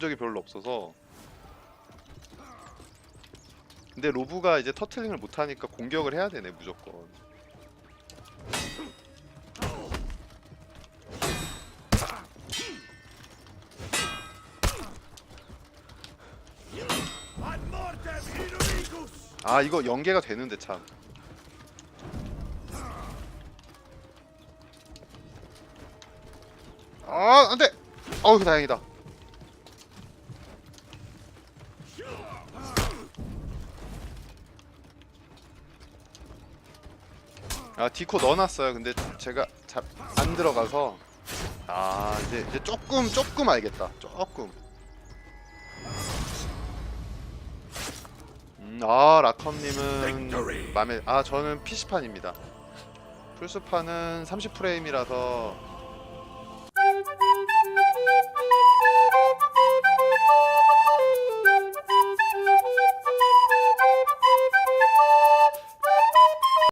적이 별로 없어서 근데 로브가 이제 터틀링을 못하니까 공격을 해야 되네 무조건 아 이거 연계가 되는데 참 아, 안 돼! 어우, 다행이다. 아, 디코 넣어놨어요. 근데 제가 잘 안 들어가서. 아, 이제, 이제 조금, 조금 알겠다. 조금. 음, 아, 라컴님은 맘에, 아, 저는 PC판입니다. 플스판은 30 프레임이라서